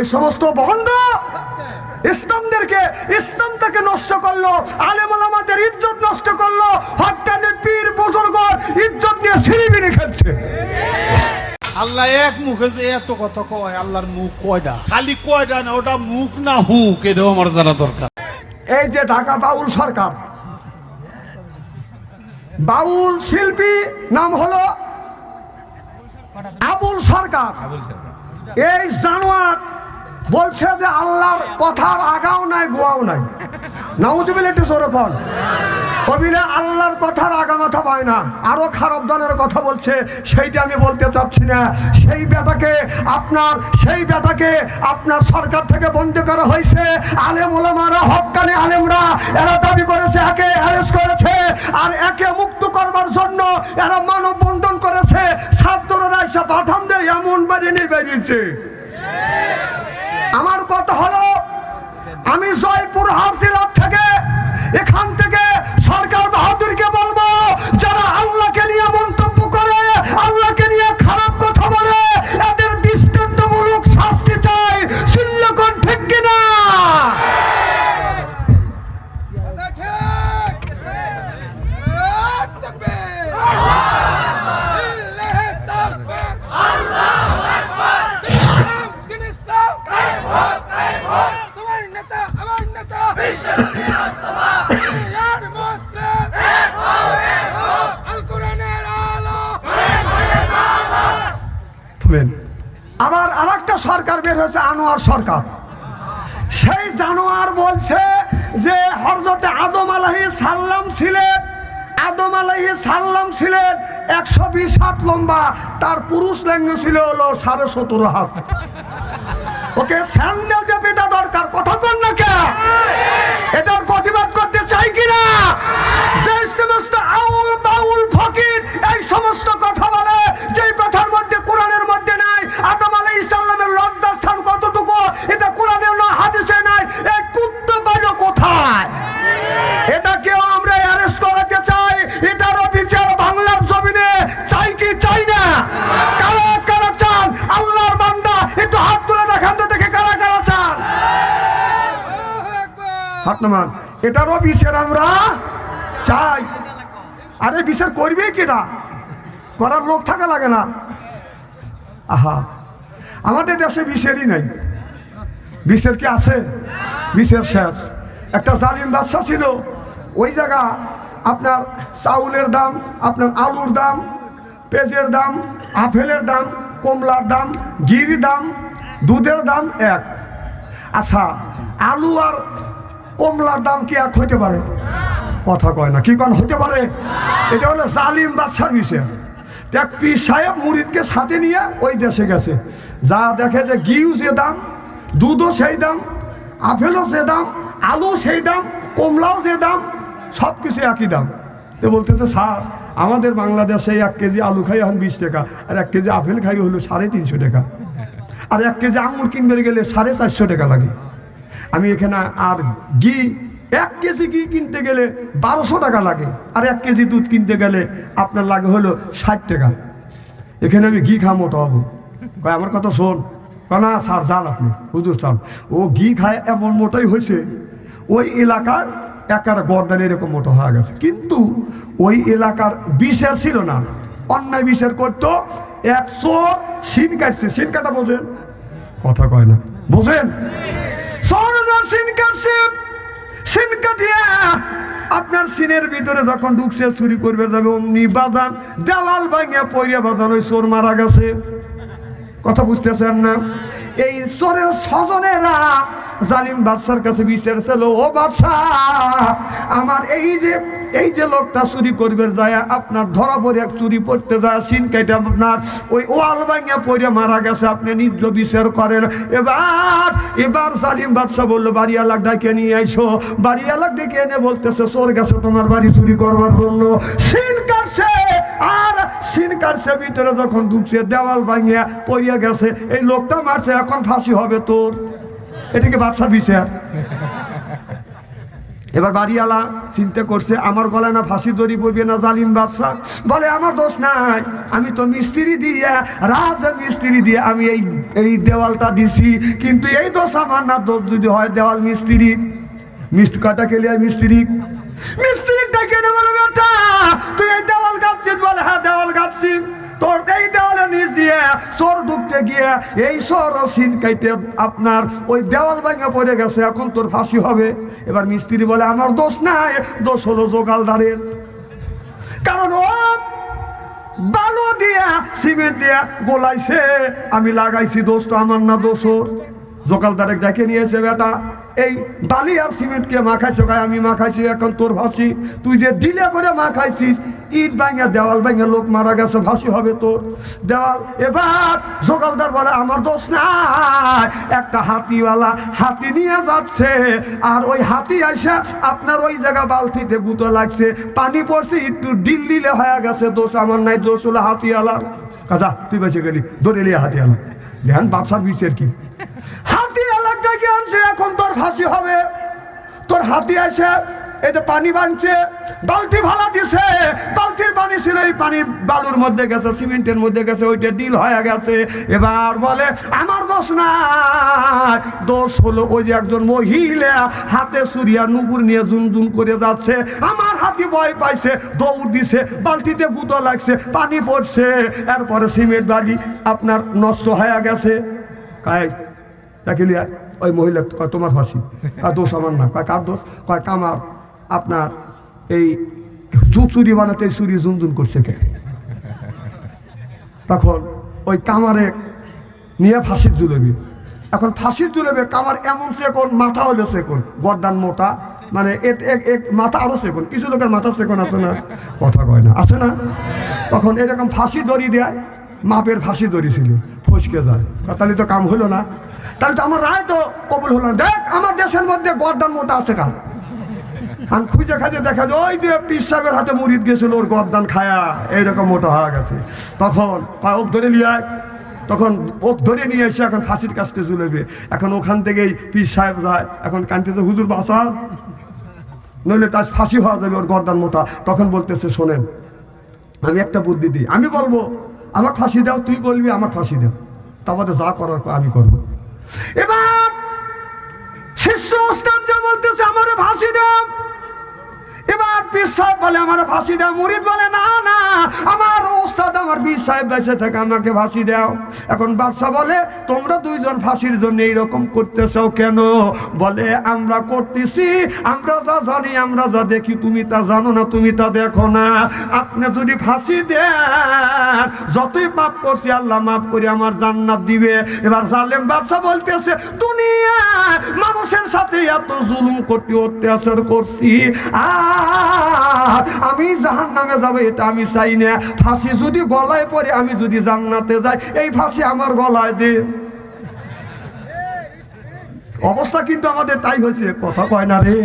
এই সমস্ত বন্ড ইসলামদেরকে ইসলামটাকে নষ্ট করল আলেমুল আমাদের ইজ্জত নষ্ট করল হকানের পীর বুজুর্গ ইজ্জত নিয়ে সিঁড়ি খেলছে। আল্লাহ এক মুখে যে এত কথা কয় আল্লাহর মুখ কয়টা খালি কয়টা না ওটা মুখ না হুক এটাও আমার জানা দরকার। এই যে ঢাকা বাউল সরকার বাউল শিল্পী নাম হলো আবুল সরকার। এই জানোয়ার বলছে যে আল্লাহর কথার আগাও নাই, গোয়াও নাই। নাউজুবিল একটু জোরে কর কবিরা আল্লাহর কথার আগা মাথা পায় না। আরও খারাপ ধরনের কথা বলছে, সেইটা আমি বলতে চাচ্ছি না। সেই বেটাকে আপনার, সেই বেটাকে আপনার সরকার থেকে বন্ধ করা হয়েছে। আলেম ওলামারা, হকানি আলেমরা, এরা দাবি করেছে, একে অ্যারেস্ট করেছে, আর একে মুক্ত করবার জন্য এরা মানব বন্ধন করেছে। ছাত্ররা এসে বাধাম দিয়ে, এমন বাড়ি নিয়ে বেরিয়েছে। আমার কথা হলো আমি জয়পুর হাট থেকে এখান থেকে আবার আর একটা সরকার বের হয়েছে, আনোয়ার সরকার। সেই জানোয়ার বলছে যে হরজতে আদম আলাহি সাল্লাম ছিলেন, আদম আলাহি সাল্লাম ছিলেন একশো বিশ হাত লম্বা, তার পুরুষ লেঙ্গ ছিল হলো সাড়ে সতেরো হাত। ওকে স্যান্ডেল যে পেটা দরকার, কথা কন এটার প্রতিবাদ করতে নামান এটারও বিচার আমরা চাই। আরে বিচার করবে কিনা? করার লোক থাকা লাগে না। আহা, আমাদের দেশে বিচারই নাই। বিচার কি আছে? বিচার শেষ। একটা জালিম বাদশা ছিল। ওই জায়গা আপনার চাউলের দাম, আপনার আলুর দাম, পেঁয়াজের দাম, আপেলের দাম, কমলার দাম গির দাম, দুধের দাম এক। আচ্ছা আলু আর কমলার দাম কি এক হইতে পারে? কথা কয় না, কি কন হতে পারে? এটা হলো জালিম বাদশার বিষয়। দেখ পি সাহেব মুরিদকে সাথে নিয়ে ওই দেশে গেছে। যা দেখে যে ঘিউ যে দাম, দুধও সেই দাম, আপেলও যে দাম আলু সেই দাম, কমলাও যে দাম সব কিছু একই দাম। তো বলতেছে, স্যার, আমাদের বাংলাদেশে এক কেজি আলু খাই এখন বিশ টাকা, আর এক কেজি আপেল খাই হলো সাড়ে তিনশো টাকা। আর এক কেজি আঙুর কিনবে গেলে সাড়ে চারশো টাকা লাগে। আমি এখানে আর ঘি, এক কেজি ঘি কিনতে গেলে বারোশো টাকা লাগে, আর এক কেজি দুধ কিনতে গেলে আপনার লাগে হলো ষাট টাকা। এখানে আমি ঘি খা মোটা হব আমার কথা শোন। না, স্যার, যান আপনি। হুজুর চান ও ঘি খায় এমন মোটাই হয়েছে, ওই এলাকার একার গর্দান এরকম মোটা হয়ে গেছে। কিন্তু ওই এলাকার বিচার ছিল না। অন্যায় বিচার করতো, একশো সিন কাটছে। সিন কাটা বোঝেন? কথা কয় না। বোঝেন? সিন সিন আপনার সিনের ভিতরে যখন ঢুকছে, চুরি করবে যাবে, অমনি বাদান দেওয়াল ভাঙিয়া পড়িয়া বাদান ওই চোর মারা গেছে। কথা বুঝতেছেন না? এই চোরের স্বজনেরা জালিম বাদশার কাছে বিচার বিচারছিল ও বাদশাহ আমার এই যে এই যে লোকটা চুরি করবে যায়, আপনার ধরা পড়ে এক চুরি পড়তে যায়, সিন কেটে আপনার ওই ওয়াল ভাঙিয়া পড়ে মারা গেছে, আপনি নিজ বিচার করেন। এবার এবার জালিম বাদশাহ বলল বাড়িওয়ালা ডাকে নিয়ে আইসো। বাড়িওয়ালা ডেকে এনে বলতেছে, চোর গেছে তোমার বাড়ি চুরি করবার জন্য। সিন কাটছে, আর সিন কাটছে, ভিতরে যখন ঢুকছে, দেওয়াল ভাঙিয়া পড়িয়া গেছে, এই লোকটা মারছে, এখন ফাঁসি হবে তোর। এটাকে বাদশা বিচার এবার বাড়িওয়ালা চিন্তা করছে, আমার গলায় না ফাঁসি দড়ি পড়বে না জালিম বাদশা বলে, আমার দোষ নাই, আমি তো মিস্ত্রি দিয়ে, রাজ মিস্ত্রি দিয়ে আমি এই এই দেওয়ালটা দিছি। কিন্তু এই দোষ আমার না, দোষ যদি হয় দেওয়াল মিস্ত্রি। মিস্ত্রি কাটা খেলে মিস্ত্রি? মিস্ত্রি ডেকে বলে, বেটা, তুই এই দেওয়াল গাচ্ছিস বলে হ্যাঁ দেওয়াল গাচ্ছি তোর এই দেওয়ালে নিচ দিয়ে চোর ঢুকতে গিয়ে এই চোর সিন কাইতে আপনার ওই দেওয়াল ভাঙা পড়ে গেছে, এখন তোর ফাঁসি হবে। এবার মিস্ত্রি বলে, আমার দোষ নাই, দোষ হলো জোগালদারের। কারণ ও বালু দিয়া, সিমেন্ট দিয়া গোলাইছে, আমি লাগাইছি, দোষ তো আমার না, দোষ ওর। জোকালদারে ডেকে নিয়েছে, বেটা, এই বালি আর সিমেন্টকে মাখাইছে আমি মাখাইছি, এখন তোর ভাসি তুই যে দিলে করে মাখাইছিস ইট ভাঙা, দেওয়াল ভাঙা, লোক মারা গেছে ভাসি হবে তোর। দেওয়াল, এবার জোকালদার বলে, আমার দোষ নাই, একটা হাতিওয়ালা হাতি নিয়ে যাচ্ছে, আর ওই হাতি আইসা আপনার ওই জায়গা বালতিতে গুঁতো লাগছে। পানি পড়ছে, একটু ডিল্লিলে হয়ে গেছে, দোষ আমার নাই, দোষ হলো হাতিওয়ালার কাজা, তুই বেঁচে গেলি, ধরে নিয়ে হাতিওয়ালা। ধ্যান বাপসার বিষের কি? হাতি এলাকায় আনছে, এখন তোর ফাঁসি হবে। তোর হাতি আছে এটা পানি বানছে, বালতি ভাড়া দিছে, বালতির পানি ছিল, এই পানি বালুর মধ্যে গেছে, সিমেন্টের মধ্যে গেছে, ওইটা ডিল হয়ে গেছে। এবার বলে, আমার দোষ নাই, দোষ হলো ওই যে একজন মহিলা, হাতে সুরিয়া নুপুর নিয়ে জুন জুন করে যাচ্ছে। আমার হাতি ভয় পাইছে, দৌড় দিছে, বালতিতে গুঁতো লাগছে, পানি পড়ছে, এরপরে সিমেন্ট বালি আপনার নষ্ট হয়ে গেছে। ডাকিলি আয়। ওই মহিলা, কয়, তোমার ফাঁসি কার দোষ আমার না। কয়, কার দোষ? কয়, কামার। আপনার এই চুরি বানাতে চুরি জুনজুন করছে কে? তখন ওই কামারে নিয়ে ফাঁসির জুলেবি। এখন ফাঁসির জুলেবে, কামার এমন সেকন, মাথা হলো সেকন, গরদান মোটা মানে মাথা আরও সেকন, কিছু লোকের মাথা সেকন আছে না? কথা কয় না, আছে না? তখন এরকম ফাঁসি দড়ি দেয়, মাপের ফাঁসি দড়ি ছিল, ফসকে যায়। তাহলে তো কাম হলো না। তাহলে তো আমার রায় তো কবুল হলো না। দেখ, আমার দেশের মধ্যে গরদান মোটা আছে কার? আর খুঁজে খাজে দেখা যায়, ওই যে সাহেবের হাতে মুড়িদ গেছিল, ওর গরদান খায়া। এইরকম মোটা হয়ে গেছে। তখন ওক ধরে নিয়ে তখন ওক ধরে নিয়ে এসে এখন ফাঁসির কাছতে ঝুলেবে। এখন ওখান থেকেই পিস সাহেব যায়। এখন কান্তিতে হুজুর বাসা। নইলে তার ফাঁসি হওয়া যাবে, ওর গরদান মোটা। তখন বলতেছে, শোনেন, আমি একটা বুদ্ধি দিই। আমি বলব আমার ফাঁসি দাও, তুই বলবি আমার ফাঁসি দাও। তারপরে যা করার আমি করব। এবার শিষ্য ওস্তাদ যা বলতেছে, আমারে ফাঁসি দাও। এবার পীর সাহেব বলে, আমার ফাঁসি দাও। মুরিদ বলে, না না, আমার ওস্তাদ, আমার পীর সাহেব বেঁচে থেকে, আমাকে ফাঁসি দাও। এখন বাদশা বলে, তোমরা দুইজন ফাঁসির জন্য এইরকম করতেছো কেন? বলে, আমরা করতেছি, আমরা যা জানি, আমরা যা দেখি, তুমি তা জানো না, তুমি তা দেখো না। আপনি যদি ফাঁসি দেন, যতই পাপ করছি, আল্লাহ মাফ করে আমার জান্নাত দিবে। এবার জালেম বাদশা বলতেছে, দুনিয়া মানুষের সাথে এত জুলুম করতে, অত্যাচার করছি, আর আমি জাহান নামে যাব, এটা আমি চাই না। ফাঁসি যদি গলায় পরে আমি যদি জান্নাতে যাই, এই ফাঁসি আমার গলায় দে। অবস্থা কিন্তু আমাদের তাই হয়েছে, কথা কয় না রে।